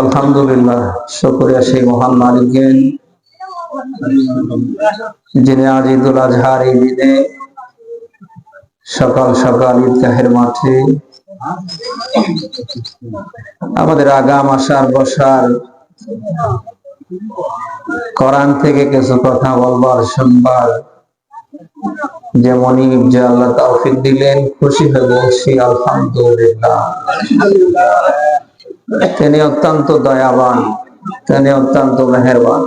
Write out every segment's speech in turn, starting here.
আলহামদুলিল্লাহ, শুকরিয়া সেই মহান মালিকের। যিনি আজ ঈদুল আজহার এই দিনে সকাল সকাল ঈদগাহের মাঠে আমাদের আগাম আসার বসার কোরআন থেকে কিছু কথা বলবার, শুনবার যেমনই যে আল্লাহ তৌফিক দিলেন, খুশি হয়ে বলছি, আলহামদুলিল্লাহ। তিনি অত্যন্ত দয়াবান, তিনি অত্যন্ত মেহেরবান।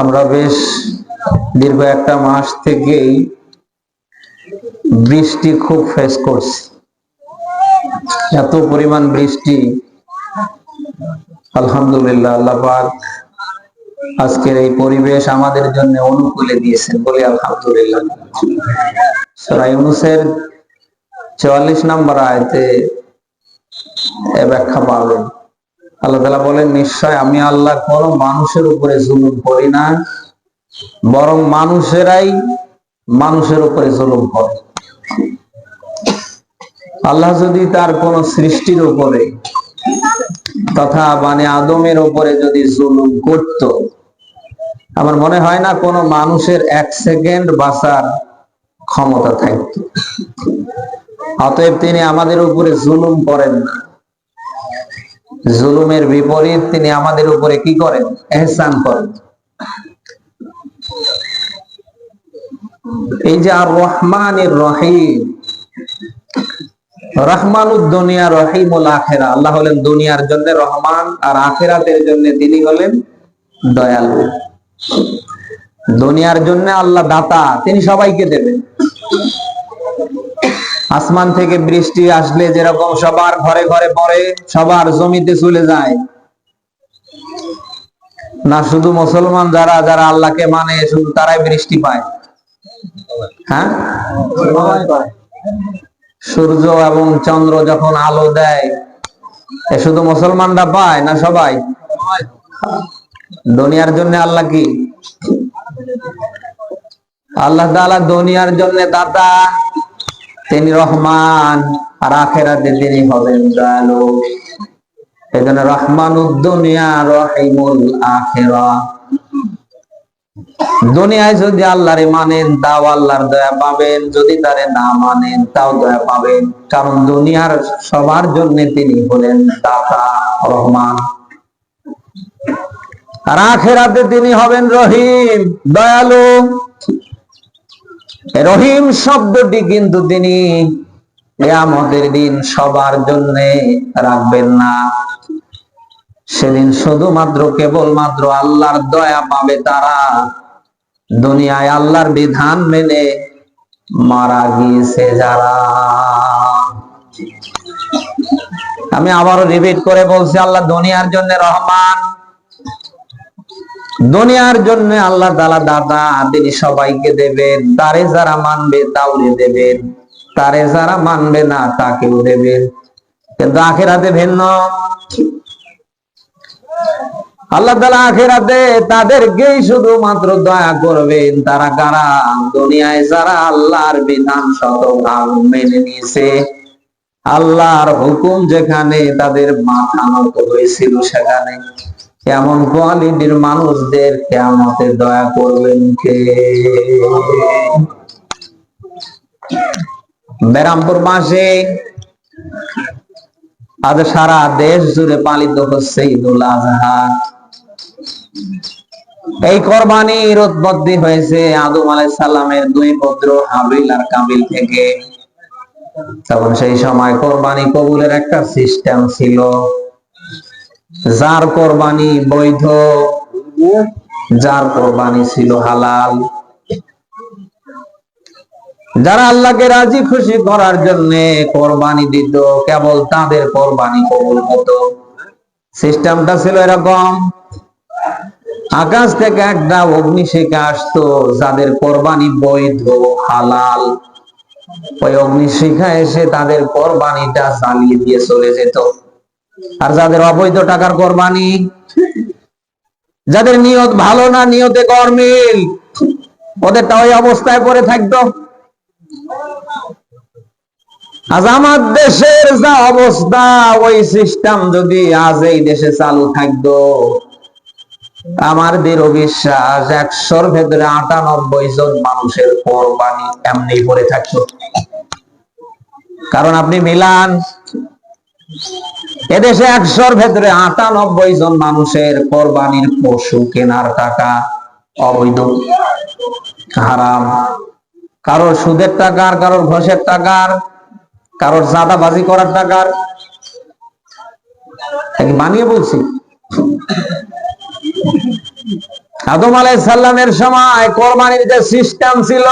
আমরা বেশ দীর্ঘ একটা মাস থেকেই বৃষ্টি খুব ফেস করছি। এত পরিমাণ বৃষ্টি, আলহামদুলিল্লাহ, আল্লাহ আজকের এই পরিবেশ আমাদের জন্য অনুকূলে দিয়েছেন বলে আলহামদুলিল্লাহ। 44 নম্বর আয়াতে ব্যাখ্যা পাবেন আল্লাহ তাআলা বলেন, নিশ্চয় আমি আল্লাহ কোন মানুষের উপরে জুলুম করি না, বরং মানুষেরাই মানুষের উপরে জুলুম করে। আল্লাহ যদি তার কোন সৃষ্টির উপরে তথা মানে আদমের উপরে যদি জুলুম করত, আমার মনে হয় না কোনো মানুষের এক সেকেন্ড বাঁচার ক্ষমতা থাকত। অতএব তিনি আমাদের উপরে জুলুম করেন না। জুলুমের বিপরীত তিনি আমাদের উপরে কি করেন? এহসান করেন। এই যে আর রহমান রহিম রহমানুদ দুনিয়া রহিমুল আখেরা। আল্লাহ হলেন দুনিয়ার জন্য রহমান আর আখেরাতের জন্য তিনি হলেন দয়ালু। দুনিয়ার জন্য আল্লাহ দাতা, তিনি সবাইকে দেবেন। আসমান থেকে বৃষ্টি আসলে যেরকম সবার ঘরে ঘরে পড়ে, সবার জমিতে চলে যায়। না শুধু মুসলমান যারা যারা আল্লাহকে মানে শুধু তারাই বৃষ্টি পায়। হ্যাঁ? সূর্য এবং চন্দ্র যখন আলো দেয়, এ শুধু মুসলমানরা পায় না সবাই? দুনিয়ার জন্য আল্লাহ কি? আল্লাহ দুনিয়ার জন্য দাতা। তিনি রহমান, আর আখেরাতে তিনি হবেন দয়ালু এই জন্য রহমান দুনিয়া, রহিমুল আখেরা। দুনিয়ায় যদি আল্লাহরে মানেন, তাও আল্লাহর দয়া পাবেন। যদি তারে না মানেন, তাও দয়া পাবেন। কারণ দুনিয়ার সবার জন্য তিনি হলেন দাতা রহমান। আর আখেরাতে তিনি হবেন রহিম, দয়ালু। রহিম শব্দটি কিন্তু তিনি আমাদের দিন সবার জন্য রাখবেন না। সেদিন শুধুমাত্র কেবলমাত্র আল্লাহর দয়া পাবে তারা। দুনিয়ায় আল্লাহর বিধান মেনে মারা গিয়েছে যারা। আমি আবারও রিপিট করে বলছি, আল্লাহ দুনিয়ার জন্য রহমান দুনিয়ার জন্য আল্লাহ তালা দাদা, তিনি সবাইকে দেবেন। তারে যারা মানবে তাওরে দেবেন। তারে যারা মানবে না তাকেও দেবেন। কিন্তু আখেরাতে ভিন্ন। আল্লাহ তালা আখেরাতে তাদেরকেই শুধুমাত্র দয়া করবেন। তারা কারা? দুনিয়ায় যারা আল্লাহর বিধান শতভাগ মেনে নিয়েছে, আল্লাহর হুকুম যেখানে তাদের মাথা নত হয়েছিল সেখানে। এমন কোয়ালিটির মানুষদের কেমতে দয়া করবেন কে? বেরামপুর মাসে আজ সারা দেশ জুড়ে পালিত হচ্ছে ঈদুল আজহা। এই কোরবানির উৎপত্তি হয়েছে আদম আলাই সাল্লামের দুই পুত্র হাবিল আর কাবিল থেকে। তখন সেই সময় কোরবানি কবুলের একটা সিস্টেম ছিল। যার কোরবানি বৈধ, যার কোরবানি ছিল হালাল। যারা আল্লাহকে রাজি খুশি করার জন্য কোরবানি দিত, কেবল তাদের কোরবানি কবুল হতো। সিস্টেমটা ছিল এরকম, আকাশ থেকে একটা অগ্নিশিখা আসতো, যাদের কোরবানি বৈধ, হালাল। ওই অগ্নিশিখা এসে তাদের কোরবানিটা চালিয়ে দিয়ে চলে যেত। আর যাদের অবৈধ টাকার কোরবানি, যাদের নিয়ত ভালো না, নিয়তে কর্মিল ওদেরটা ওই অবস্থায় পড়ে থাকতো। আজ আমার দেশের যা অবস্থা, ওই সিস্টেম যদি আজ এই দেশে চালু থাকতো, আমার দৃঢ় বিশ্বাস একশোর ভেতরে আটানব্বই জন মানুষের কোরবানি এমনি পড়ে থাকতো। কারণ আপনি মিলান এদেশে একশোর ভেতরে আটানব্বই জন মানুষের কোরবানির পশু কেনার টাকা অবৈধ, হারাম। কারোর সুদের টাকার কারোর ঘষের টাকার কারোর চাঁদাবাজি করার টাকার বানিয়ে বলছি। আদম আলাই সাল্লামের সময় কোরবানির যে সিস্টেম ছিল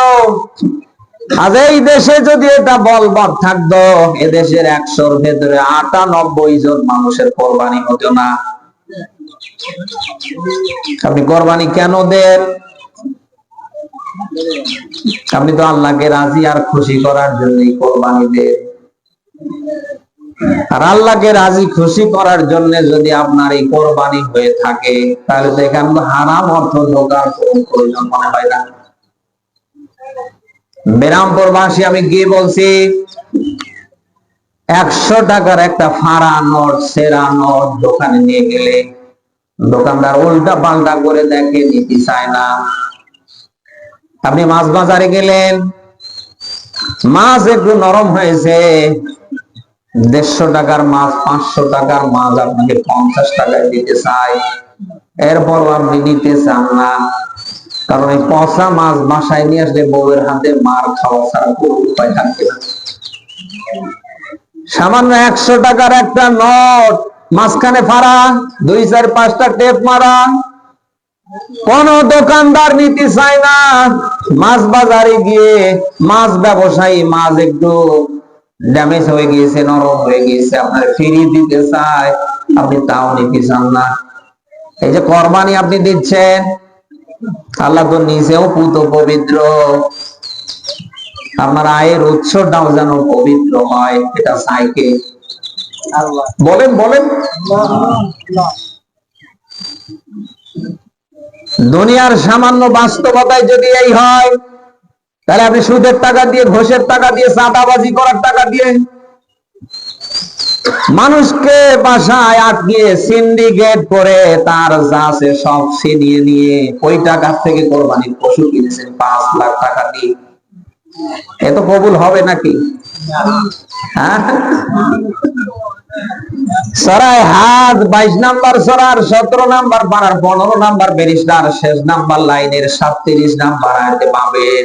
আজ এই দেশে যদি এটা বলবৎ থাকতো এদেশের একশোর ভেতরে আটানব্বই জন মানুষের কোরবানি হতো না। আপনি কোরবানি কেন দেন? আপনি তো আল্লাহকে রাজি আর খুশি করার জন্যই কোরবানি দেন। আর আল্লাহকে রাজি খুশি করার জন্য যদি আপনার এই কোরবানি হয়ে থাকে, তাহলে তো এখানে হারাম অর্থ ঢোকার কোনো প্রয়োজন মনে হয় না। বেরামপুর বাসী, আমি গিয়ে বলছি? একশো টাকার একটা ফাড়া নোট, সেরা নোট দোকানে নিয়ে গেলে দোকানদার উল্টা পাল্টা করে দেখে, নিতে চায় না। আপনি মাছ বাজারে গেলেন, মাছ একটু নরম হয়েছে, দেড়শো টাকার মাছ, পাঁচশো টাকার মাছ, আপনাকে পঞ্চাশ টাকায় দিতে চায়। এরপর আপনি নিতে চান না। কারণ এই পচা মাছ বাসায় নিয়ে আসলে বউয়ের হাতে মার খাওয়া ছাড়া কোনো উপায় থাকবে না। সামান্য একশো টাকার একটা নোট, মাঝখানে ফাড়া, দুই চার পাঁচটা টেপ মারা। কোন দোকানদার নিতে চায় না, মাছ বাজারে গিয়ে মাছ ব্যবসায়ী মাছ একটু ড্যামেজ হয়ে গিয়েছে, নরম হয়ে গিয়েছে, আপনার ফিরিয়ে দিতে চায়, আপনি তাও নিতে চান না। এই যে কোরবানি আপনি দিচ্ছেন আল্লাহ তো নিজেও পুত পবিত্র। আপনার আয়ের উৎসটাও যেন পবিত্র হয়, এটা চাইকে। বলেন বলেন। দুনিয়ার সামান্য বাস্তবতায় যদি এই হয়, তাহলে আপনি সুদের টাকা দিয়ে, ঘোষের টাকা দিয়ে, চাঁদাবাজি করার টাকা দিয়ে মানুষকে বাসায় আটকিয়ে সিন্ডিকেট করে তার যা সব ছিনিয়ে নিয়ে ওই টাকার থেকে কোরবানির পশু কিনেছেন পাঁচ লাখ টাকা দিয়ে। এ তো কবুল হবে নাকি? হ্যাঁ? সরাই হাত, বাইশ নাম্বার সরার, সতেরো নাম্বার পাড়ার পনেরো নাম্বার ব্যারিস্টার, শেষ নাম্বার লাইনের সাতত্রিশ নাম্বার আয়তে পাবেন।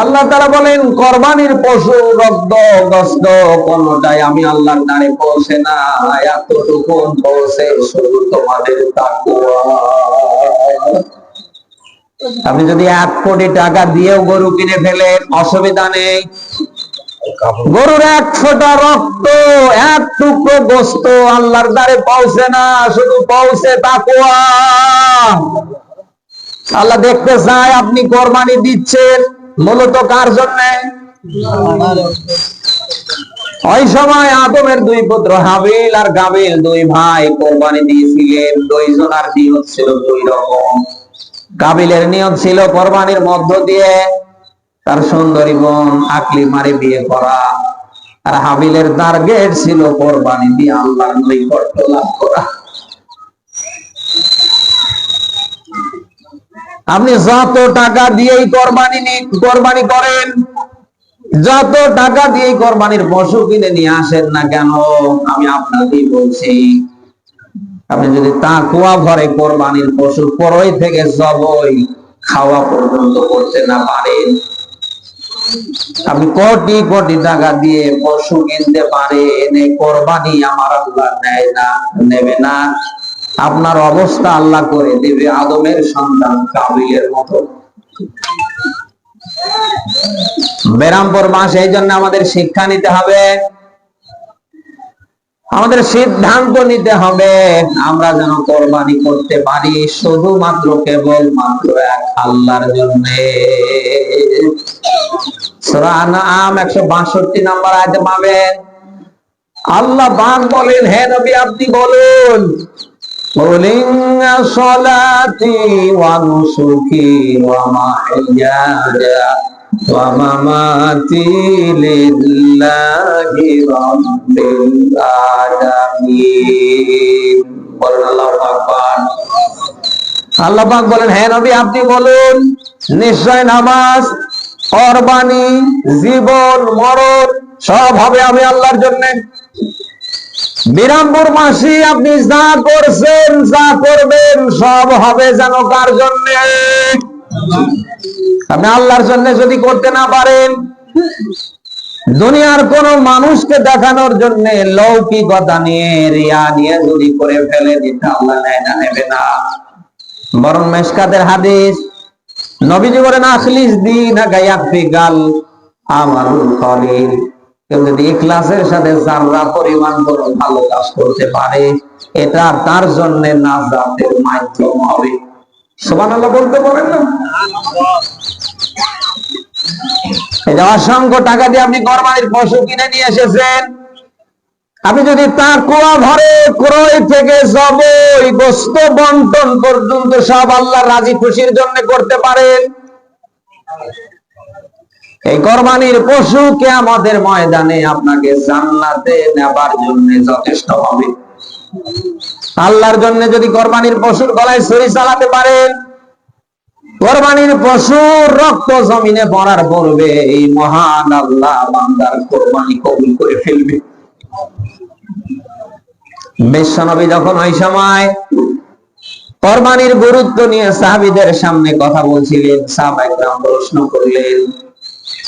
আল্লাহ তারা বলেন, কোরবানির পশু রক্ত গস্ত কোনটাই আমি আল্লাহর দ্বারে পৌঁছে না। এতটুকু পৌঁছে শুধু তোমাদের আপনি যদি এক কোটি টাকা দিয়েও গরু কিনে ফেলেন, অসুবিধা নেই। গরুর এক ফোঁটা রক্ত, এক টুকরো গোস্ত আল্লাহর দ্বারে পৌঁছে না, শুধু পৌঁছে তাকুয়া আল্লাহ দেখতে চায় আপনি কোরবানি দিচ্ছেন। মূলত কার জন্য? ওই সময় আদমের দুই পুত্র হাবিল আর গাবিল দুই ভাই কোরবানি দিয়েছিলেন। দুইজন আর নিয়ত ছিল দুই রকম। কাবিলের নিয়ত ছিল কোরবানির মধ্য দিয়ে তার সুন্দরী বোন আকলি মারে বিয়ে করা। আর হাবিলের টার্গেট ছিল কোরবানি দিয়ে আল্লাহর নৈকট্য লাভ করা। আপনি যত টাকা দিয়েই কোরবানি কোরবানি করেন, যত টাকা দিয়েই কোরবানির পশু কিনে নিয়ে আসেন না কেন, আমি আপনাকেই বলছি, আপনি যদি তাকুয়া ভরে কোরবানির পশু পরই থেকে জবই খাওয়া পর্যন্ত করতে না পারেন, আপনি কোটি কোটি টাকা দিয়ে পশু কিনতে পারেন কোরবানি আমার আল্লাহ নেয় না, নেবে না। আপনার অবস্থা আল্লাহ করে দেবে, আদমের সন্তান কাবিলের মতো। বেরামপুর মাস, এই জন্য আমাদের শিক্ষা নিতে হবে। আমাদের সিদ্ধান্ত নিতে হবে, আমরা যেন কোরবানি করতে পারি, শুধুমাত্র কেবল মাত্র এক আল্লাহর জন্য। আম একশো বাষট্টি নাম্বার আয়তে পাবেন, আল্লাহ বান বলেন, হে নবী, আপনি বলুন قل إن صلاتي ونسكي ومحياي ومماتي لله رب العالمين বলেন আল্লাহ আকবার আল্লাহ পাক বলেন হ্যাঁ নবী আপনি বলুন নিশ্চয় নামাজ কোরবানি জীবন মরণ সব হবে আমি আল্লাহর জন্য বিরামপুর মাসি, আপনি যা করছেন, যা করবেন, সব হবে যেন কার আপনি আল্লাহর জন্য যদি করতে না পারেন, দুনিয়ার কোন মানুষকে দেখানোর জন্য লৌকিকতা নিয়ে রিয়া নিয়ে যদি করে ফেলে দিতে আল্লাহ না, নেবে না। বরং মেশকাতের হাদিস, নবীজি বলেন, আখলিস দিন গাল যদি ইখলাসের সাথে জাররা পরিমাণ ভালো কাজ করতে পারে, এটা তার জন্য মাধ্যম হবে। বলতে পারেন না? যে অসংখ্য টাকা দিয়ে আপনি কোরবানির পশু কিনে নিয়ে এসেছেন। আপনি যদি তার কোয়া ভরে ক্রয় থেকে জবই গোস্ত বন্টন পর্যন্ত সব আল্লাহ রাজি খুশির জন্য করতে পারেন। এই কোরবানির পশু আমাদের ময়দানে আপনাকে জান্নাতে নেবার জন্য যথেষ্ট হবে। আল্লাহর জন্য যদি কোরবানির পশুর গলায় ছুরি চালাতে পারেন, কোরবানির পশুর রক্ত জমিনে পড়ার পূর্বে এই মহান আল্লাহ বান্দার কোরবানি কবুল করে ফেলবে। বিশ্বনবী যখন ওই সময় কোরবানির গুরুত্ব নিয়ে সাহাবিদের সামনে কথা বলছিলেন সাহাবাইকরাম প্রশ্ন করলেন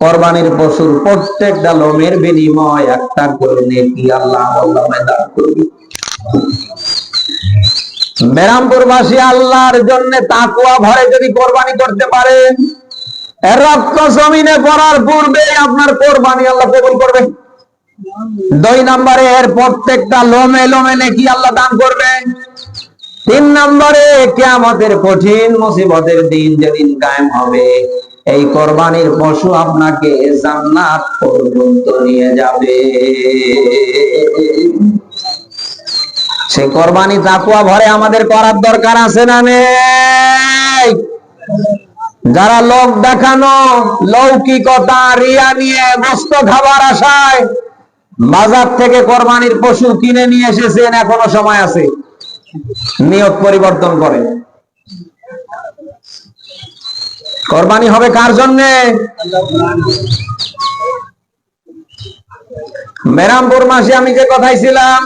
কোরবানির পশুর প্রত্যেকটা লোমের বিনিময় একটা করে নেকি আল্লাহ আল্লাহ দান করবে বেরামপুরবাসী আল্লাহর জন্য তাকুয়া ভরে যদি কোরবানি করতে পারেন রক্ত জমিনে পড়ার পূর্বে আপনার কোরবানি আল্লাহ কবুল করবে। দুই নম্বরে এর প্রত্যেকটা লোমে লোমে নাকি আল্লাহ দান করবেন তিন নম্বরে কেয়ামতের কঠিন মুসিবতের দিন যেদিন কায়েম হবে। এই কোরবানির পশু আপনাকে জান্নাত পর্যন্ত নিয়ে যাবে। সেই কোরবানি তাকুয়া ভরে আমাদের করার দরকার আছে না নেই? যারা লোক দেখানো, লৌকিকতা, রিয়া নিয়ে মস্ত খাবার আশায় বাজার থেকে কোরবানির পশু কিনে নিয়ে এসেছেন, এখনও সময় আছে। নিয়ত পরিবর্তন করে কোরবানি হবে কার জন্যে? মেরামপুর মাসে আমি যে কথাই ছিলাম,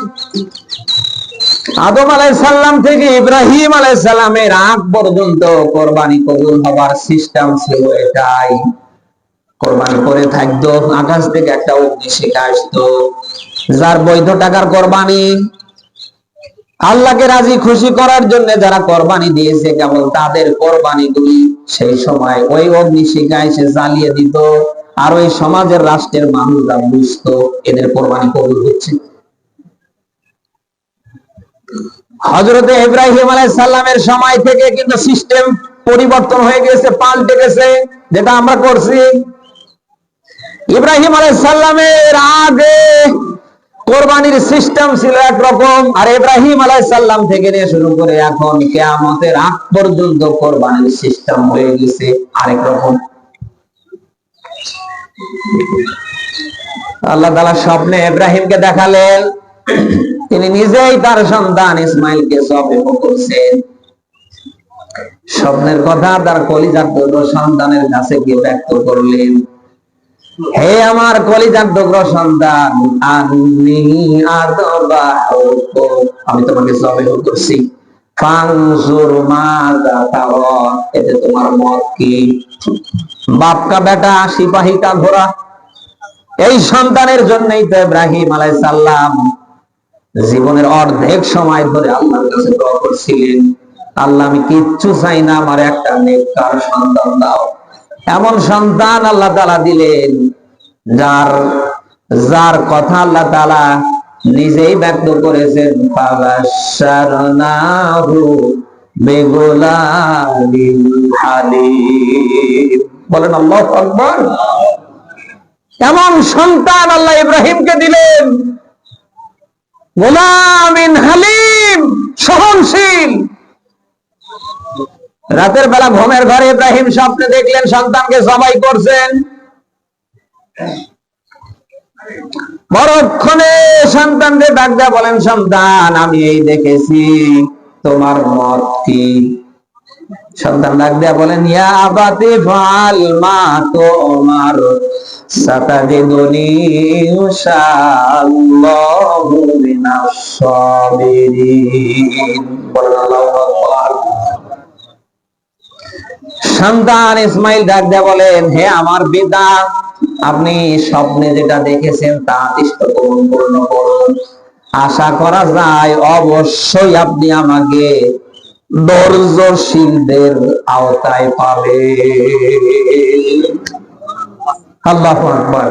আদম আলাইসাল্লাম থেকে ইব্রাহিম আলাইসাল্লামের আগ পর্যন্ত কোরবানি কবুল হবার সিস্টেম ছিল এটাই। কোরবানি করে থাকতো, আকাশ থেকে একটা অগ্নি শিখে আসতো, যার বৈধ টাকার কোরবানি আল্লাহকে রাজি খুশি করার জন্য যারা কোরবানি দিয়েছে, কেবল তাদের কোরবানি গুলি সেই সময় ওই অগ্নি শিখা এসে জ্বালিয়ে দিত, আর ওই সমাজের রাষ্ট্রের মানুষরা বুঝতো, এদের কোরবানি কবুল হচ্ছে হজরতে ইব্রাহিম আলাই সাল্লামের সময় থেকে কিন্তু সিস্টেম পরিবর্তন হয়ে গেছে পাল্টে গেছে, যেটা আমরা করছি। ইব্রাহিম আলাই সাল্লামের আগে কোরবানির সিস্টেম ছিল একরকম, আর ইব্রাহিম আলাই সাল্লাম থেকে নিয়ে শুরু করে এখন কেয়ামতের আগ পর্যন্ত কোরবানির সিস্টেম হয়ে গেছে আরেক রকম। আল্লাহ তালা স্বপ্নে ইব্রাহিমকে দেখালেন, তিনি নিজেই তার সন্তান ইসমাইলকে সবে করছেন স্বপ্নের কথা তার কলিজার সন্তানের কাছে গিয়ে ব্যক্ত করলেন। হে আমার কলিজার সন্তান, আমি আর আমি তোমাকে সবে করছি এতে তোমার মত কি? বাপকা বেটা সিপাহী কা এই সন্তানের জন্যই তো ইব্রাহিম আলাইহিস সালাম জীবনের অর্ধেক সময় ধরে আল্লাহর কাছে দোয়া করছিলেন। আল্লাহ, আমি কিচ্ছু চাই না, আমার একটা নেককার সন্তান দাও। এমন সন্তান আল্লাহ তালা দিলেন, যার যার কথা আল্লাহ তাআলা নিজেই ব্যক্ত করেছেন এমন সন্তান আল্লাহ ইব্রাহিমকে দিলেন, গোলামিন হালিম, সহনশীল। রাতের বেলা ঘুমের ঘরে ইব্রাহিম স্বপ্নে দেখলেন সন্তানকে সবাই করছেন। পরক্ষণে সন্তানকে ডাক দেয়া বলেন, সন্তান, আমি এই দেখেছি, তোমার মত কি? সন্তান ডাক দেয়া বলেন, ইয়া আবাতি ফাল মা তোমার সাতাজিদুনি ইনশাআল্লাহু মিনাস সাবিরিন। বলেন, আল্লাহু সন্তান ইসমাইল ডাক দেয়া বলেন, হে আমার পিতা, আপনি স্বপ্নে যেটা দেখেছেন তা করুন পূর্ণ করুন। আশা করা যায় অবশ্যই আপনি আমাকে ধৈর্যশীলদের আওতায় পাবে আল্লাহ আকবার।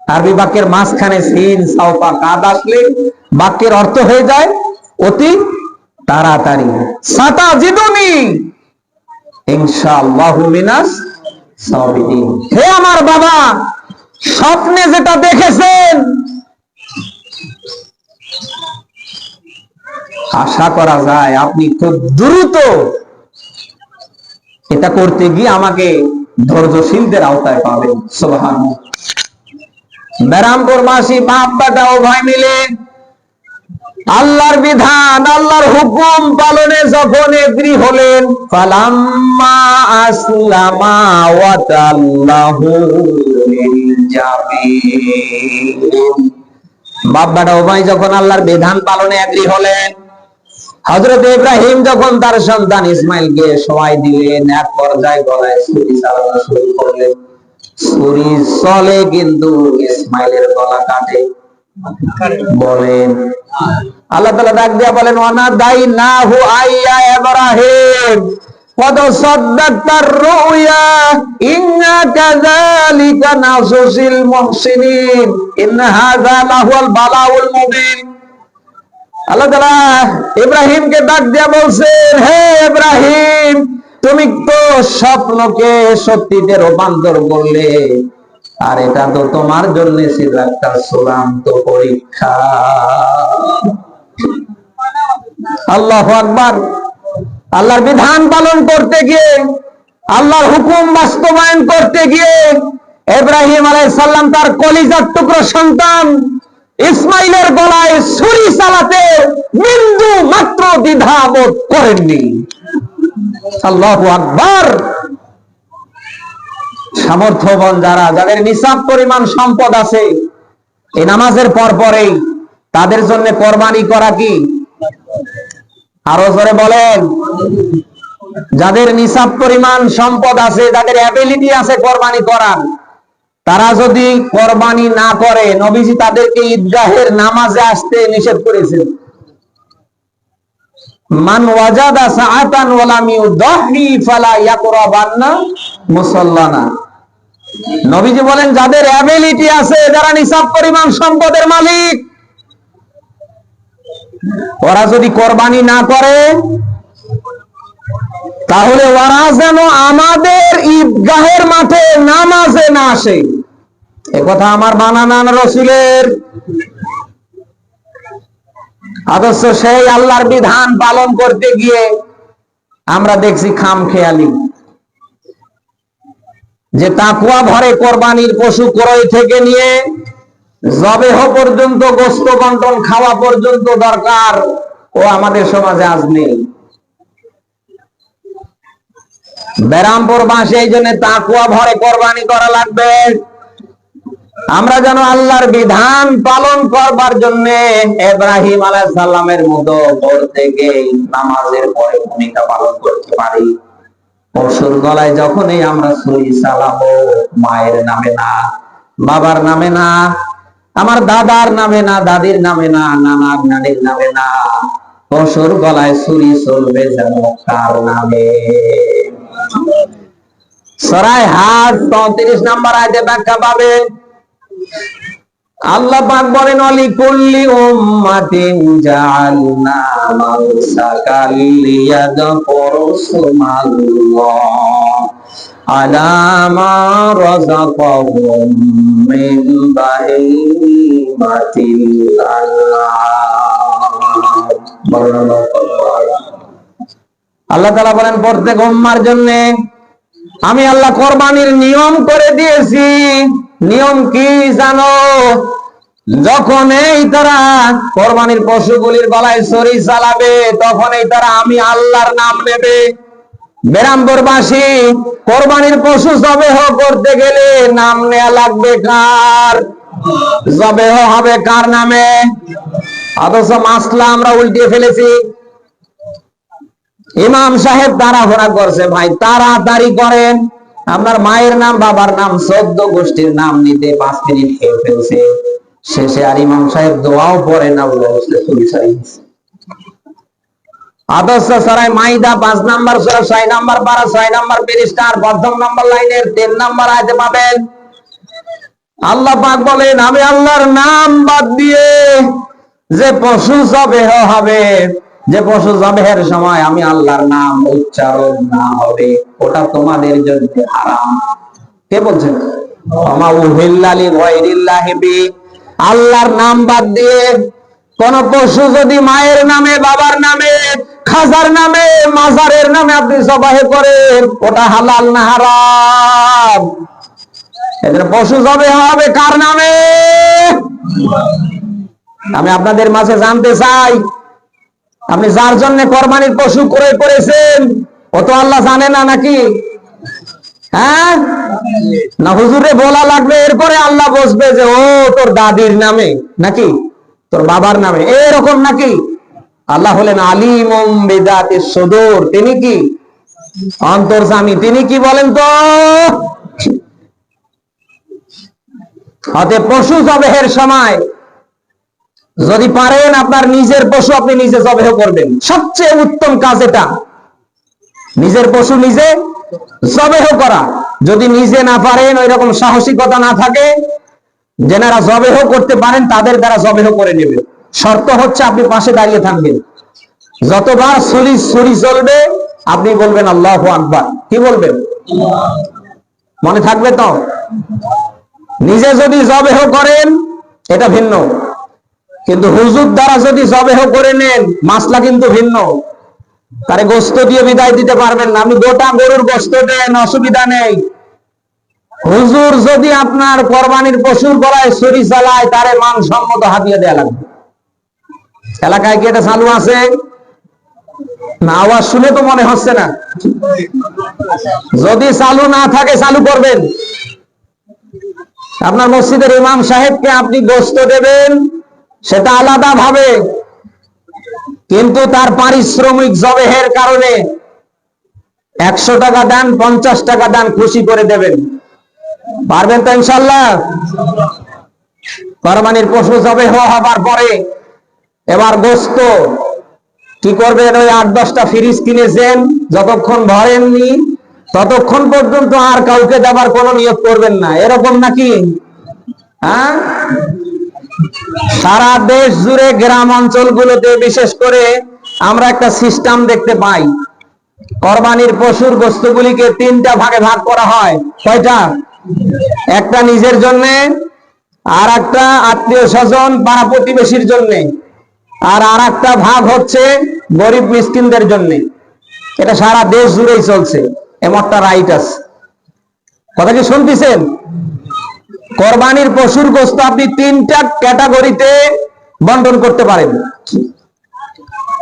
আরবি বাক্যের মাঝখানে সিন সাউপা কাদ আসলে বাক্যের অর্থ হয়ে যায় অতি তাড়াতাড়ি। সাতা জিদুনি। হে আমার বাবা, স্বপ্নে যেটা দেখেছেন, আশা করা যায় আপনি খুব দ্রুত এটা করতে গিয়ে আমাকে ধৈর্যশীলদের আওতায় পাবেন। সুবহান ব্যারামপুর মাসি বাপ বেটা উভয় মিলে আল্লাহর বিধান, আল্লাহর হুকুম পালনে যখন এগ্রি হলেন, ফালাম্মা আসলামা ওয়া তাল্লাহু লিল জাবিন উভয় যখন আল্লাহর বিধান পালনে এগ্রি হলেন, হযরত ইব্রাহিম যখন তার সন্তান ইসমাইলকে সবাই দিলেন, এক পর্যায়ে গলায় ছুরি চালানো শুরু করলেন। ছুরি চলে কিন্তু ইসমাইলের গলা কাটে। বলেন। আল্লাহ তাআলা ডাক দিয়া বলেন দাই না হু আইয়া সাদ্দাকতার রুয়া, ইন্না কাযালিকা নাসুসিল মুহসিনিন ইন হাযা লাহুল বালাউল মুবিন। আল্লাহ ইব্রাহিমকে ডাক দিয়া বলছেন, হে ইব্রাহিম, তুমি তো স্বপ্নকে সত্যিতে রূপান্তর করলে। আর এটা তো তোমার জন্য ছিল একটা চূড়ান্ত পরীক্ষা। আল্লাহ আকবার। আল্লাহর বিধান পালন করতে গিয়ে, আল্লাহর হুকুম বাস্তবায়ন করতে গিয়ে ইব্রাহিম আলাইহিস সালাম তার কলিজার টুকরো সন্তান ইসমাইলের গলায় ছুরি চালাতে বিন্দু মাত্র দ্বিধাবোধ করেননি। আল্লাহু আকবার। সামর্থ্যবান যারা, যাদের নিসাব পরিমাণ সম্পদ আছে, এই নামাজের পর পরেই তাদের জন্য কোরবানি করা কি? আরও জোরে বলেন। যাদের নিসাব পরিমাণ সম্পদ আছে, যাদের অ্যাবিলিটি আছে কোরবানি করার, তারা যদি কোরবানি না করে, নবীজি তাদেরকে ঈদগাহের নামাজে আসতে নিষেধ করেছেন। মান ওয়াজাদা সাআতান ওয়া লাম ইউদাহি ফালা ইয়াকরাবান্না মুসাল্লানা। নবীজি বলেন, যাদের অ্যাবিলিটি আছে, যারা নিসাব পরিমাণ সম্পদের মালিক, ওরা যদি কোরবানি না করে, তাহলে ওরা যেন আমাদের ঈদগাহের মাঠে নামাজে না আসে। কথা আমার বানানান রসুলের। অথচ সেই আল্লাহর বিধান পালন করতে গিয়ে আমরা দেখছি খাম খেয়ালি। যে তাকুয়া ভরে কোরবানির পশু ক্রয় থেকে নিয়ে জবেহ পর্যন্ত, গোস্ত বন্টন খাওয়া পর্যন্ত দরকার। ও আমাদের সমাজে আজ নেই। ব্যারামপুর বাসে এই জন্য তাকুয়া ভরে কোরবানি করা লাগবে। আমরা যেন আল্লাহর বিধান পালন করবার জন্য এব্রাহিম আলাইহিস সালামের মতো ভোর থেকে নামাজের পরে ভূমিকা পালন করতে পারি। পশুর গলায় যখনই আমরা ছুরি চালাবো, মায়ের নামে না, বাবার নামে না, আমার দাদার নামে না, দাদির নামে না, নানার নানির নামে না পশুর গলায় ছুরি চলবে যেন কার নামে। সরাই হাত, চৌত্রিশ নাম্বার আয়তে ব্যাখ্যা পাবে। আল্লাহ পাক বলেন অলি কুল্লি উম্মাতিন জাআলনা মানসাকাল লিয়াযকুরু সুমাল্লাহ আলা মিন আল্লাহ তাআলা বলেন, প্রত্যেক উম্মার জন্য আমি আল্লাহ কোরবানির নিয়ম করে দিয়েছি। নিয়ম কি জানো? যখন এই তারা কোরবানির পশুগুলির গলায় সরি চালাবে তখন এই তারা আমি আল্লাহর নাম নেবে। বেরামপুরবাসী কোরবানির পশু জবেহ করতে গেলে নাম নেওয়া লাগবে কার? জবেহ হবে কার নামে? অথচ মাসলা আমরা উল্টিয়ে ফেলেছি। ইমাম সাহেব তারা তাড়াহুড়া করছে, ভাই তারা তাড়াতাড়ি করেন। আপনার মায়ের নাম, বাবার নাম চোদ্দ গোষ্ঠীর নাম নিতে পাঁচ মিনিট খেয়ে ফেলছে। শেষে আর ইমাম সাহেব দোয়াও পড়ে না ছয় নাম্বার পারা, ছয় প্রথম নাম্বার লাইনের তিন পাবেন। আল্লাহ বলেন, আমি আল্লাহর নাম বাদ দিয়ে যে পশু জবেহ হবে যে পশু জবেহের সময়, আমি আল্লাহর নাম উচ্চারণ না হবে। ওটা তোমাদের জন্য হারাম। কে বলছেন? আল্লাহর নাম বাদ দিয়ে কোন পশু যদি মায়ের নামে, বাবার নামে, খাজার নামে, মাজারের নামে আপনি জবাহে করেন, ওটা হালাল না হারাম? এদের পশু জবে হবে কার নামে? আমি আপনাদের মাঝে জানতে চাই আপনি যার জন্য কোরবানির পশু ক্রয় করেছেন, ও তো আল্লাহ জানে না নাকি? হ্যাঁ? না হুজুরে বলা লাগবে, এরপরে আল্লাহ বসবে যে, ও তোর দাদির নামে নাকি? তোর বাবার নামে, এরকম নাকি? আল্লাহ হলেন আলিম সদর, তিনি কি? অন্তর্জামী, তিনি কি বলেন তো? হাতে পশু জবেহের সময় যদি পারেন আপনার নিজের পশু আপনি নিজে জবেহ করবেন। সবচেয়ে উত্তম কাজ এটা। নিজের পশু নিজে জবেহ করা। যদি নিজে না পারেন ওই রকম সাহসিকতা না থাকে, যেনারা জবেহ করতে পারেন, তাদের দ্বারা জবেহ করে নেবে শর্ত হচ্ছে আপনি পাশে দাঁড়িয়ে থাকবেন। যতবার ছুরি ছুরি চলবে, আপনি বলবেন, আল্লাহ আকবার। কি বলবেন? মনে থাকবে তো? নিজে যদি জবেহ করেন, এটা ভিন্ন। কিন্তু হুজুর দ্বারা যদি জবেহ করে নেন, মাসলা কিন্তু ভিন্ন। তারে গোস্ত দিয়ে বিদায় দিতে পারবেন না। আপনি গোটা গরুর গোস্ত দেন অসুবিধা নেই। হুজুর যদি আপনার কোরবানির পশুর গলায় ছুরি চালায়, তারে মানসম্মত হাতিয়ে দেয়া লাগবে। এলাকায় কি এটা চালু আছে? না, আওয়াজ শুনে তো মনে হচ্ছে না। যদি চালু না থাকে, চালু করবেন। আপনার মসজিদের ইমাম সাহেবকে আপনি গোস্ত দেবেন। সেটা আলাদা ভাবে কিন্তু তার পারিশ্রমিক জবেহের কারণে একশো টাকা দেন, পঞ্চাশ টাকা দেন, খুশি করে দেবেন। পারবেন তো ইনশাল্লাহ কোরবানির পশু জবেহ হবার পরে এবার গোস্ত। কি করবেন ওই আট, দশটা ফ্রিজ কিনেছেন, যতক্ষণ ভরেননি ততক্ষণ পর্যন্ত আর কাউকে দেবার কোনো নিয়োগ করবেন না। এরকম নাকি? হ্যাঁ? সারা দেশ জুড়ে গ্রাম অঞ্চলগুলোতে, বিশেষ করে আমরা একটা সিস্টেম দেখতে পাই। কোরবানির পশুর গোস্তগুলিকে তিনটা ভাগে ভাগ করা হয়। কয়টা? একটা নিজের জন্য আর একটা আত্মীয় স্বজন পাড়া প্রতিবেশীর জন্য। আর আর একটা ভাগ হচ্ছে গরিব মিসকিনদের জন্য। এটা সারা দেশ জুড়েই চলছে। এমন একটা রাইট আছে। কথা কি শুনতেছেন? কোরবানির পশুর গোস্ত আপনি তিনটা ক্যাটাগরিতে বন্টন করতে পারেন।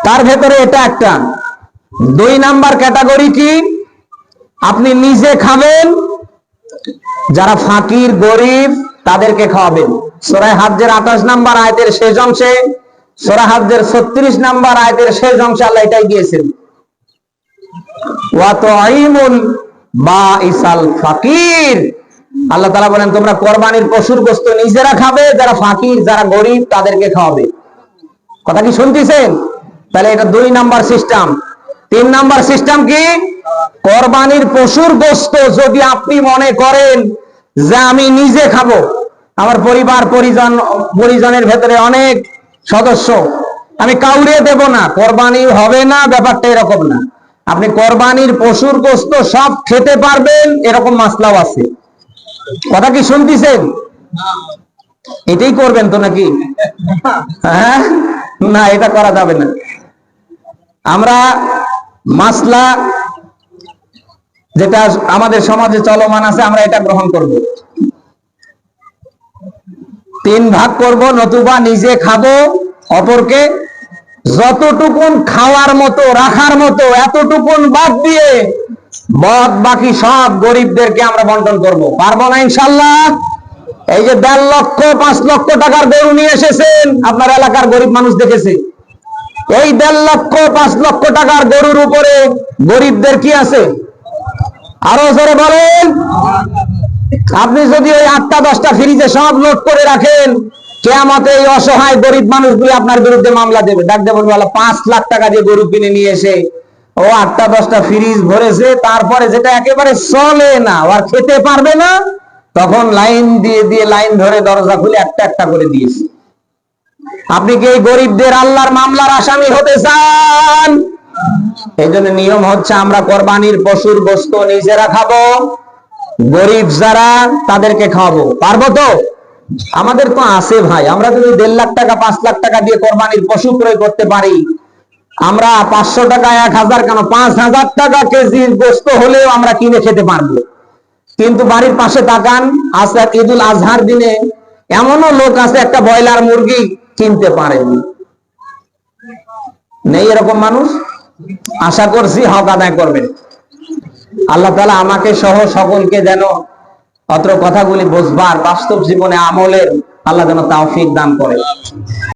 তার ভেতরে এটা একটা। দুই নাম্বার ক্যাটাগরি কি? আপনি নিজে খাবেন, যারা ফাকির, গরিব, তাদেরকে খাওয়াবেন। সোরায় হাজ্জের আঠাশ নাম্বার আয়তের শেষ অংশে, সোরা হাজ্জের ছত্রিশ নাম্বার আয়তের শেষ অংশে আল্লাহ এটাই দিয়েছেন। ওয়াতাইমুল বাইসাল ফাকির। আল্লাহ তাআলা বলেন, তোমরা কোরবানির পশুর গোস্ত নিজেরা খাবে, যারা ফাকির, যারা গরিব, তাদেরকে খাওয়াবে। কথা কি শুনতেছেন? তাহলে এটা দুই নাম্বার সিস্টেম। তিন নাম্বার সিস্টেম কি? কোরবানির পশুর গোস্ত যদি আপনি মনে করেন যে আমি নিজে খাব, আমার পরিবার, পরিজন, পরিজনের ভেতরে অনেক সদস্য, আমি কাউরে দেব না, কোরবানি হবে না, ব্যাপারটা এরকম না। আপনি কোরবানির পশুর গোস্ত সব খেতে পারবেন, এরকম মাসলাও আছে। কথা কি শুনতেছেন? এটাই করবেন তো নাকি? হ্যাঁ? না, এটা করা যাবে না। আমরা মাসলা যেটা আমাদের সমাজে চলমান আছে, আমরা এটা গ্রহণ করব। তিন ভাগ করব, নতুবা নিজে খাব, অপরকে যতটুকুন খাওয়ার মতো, রাখার মতো, এতটুকুন বাদ দিয়ে বদ বাকি সব গরিবদেরকে আমরা বন্টন করব। পারব না ইনশাল্লাহ এই যে দেড় লক্ষ, পাঁচ লক্ষ টাকার গরু নিয়ে এসেছেন, আপনার এলাকার গরিব মানুষ দেখেছে। এই দেড় লক্ষ, পাঁচ লক্ষ টাকার গরুর উপরে গরিবদের কি আছে? আরও জোরে বলেন। আপনি যদি ওই আটটা, দশটা ফ্রিজে সব লোড করে রাখেন, কেয়ামতে এই অসহায় গরিব মানুষগুলি আপনার বিরুদ্ধে মামলা দেবে। ডাক দেবে বলে পাঁচ লাখ টাকা দিয়ে গরু কিনে নিয়ে এসে ও আটটা, দশটা ফ্রিজ ভরেছে, তারপরে যেটা একেবারে চলে না আর খেতে পারবে না, তখন লাইন দিয়ে দিয়ে লাইন ধরে দরজা খুলে একটা একটা করে দিয়েছে। আপনি কি এই গরিবদের আল্লাহর মামলার আসামি হতে চান? এই জন্য নিয়ম হচ্ছে আমরা কোরবানির পশুর গোস্ত নিজেরা খাব গরিব যারা তাদেরকে খাওয়াবো। পারব তো? আমাদের তো আছে ভাই, আমরা যদি দেড় লাখ টাকা, পাঁচ লাখ টাকা দিয়ে কোরবানির পশু ক্রয় করতে পারি আমরা পাঁচশো টাকা, এক হাজার কেন? পাঁচ হাজার টাকা কেজির গোস্ত হলেও আমরা কিনে খেতে পারব। কিন্তু বাড়ির পাশে তাকান আজকে ঈদুল আজহার দিনে এমনও লোক আছে একটা ব্রয়লার মুরগি কিনতে পারেনি। নেই এরকম মানুষ? আশা করছি হক আদায় করবেন। আল্লাহ তালা আমাকে সহ সকলকে যেন অত্র কথাগুলি বুঝবার বাস্তব জীবনে আমলের আল্লাহ যেন তাওফিক দান করে।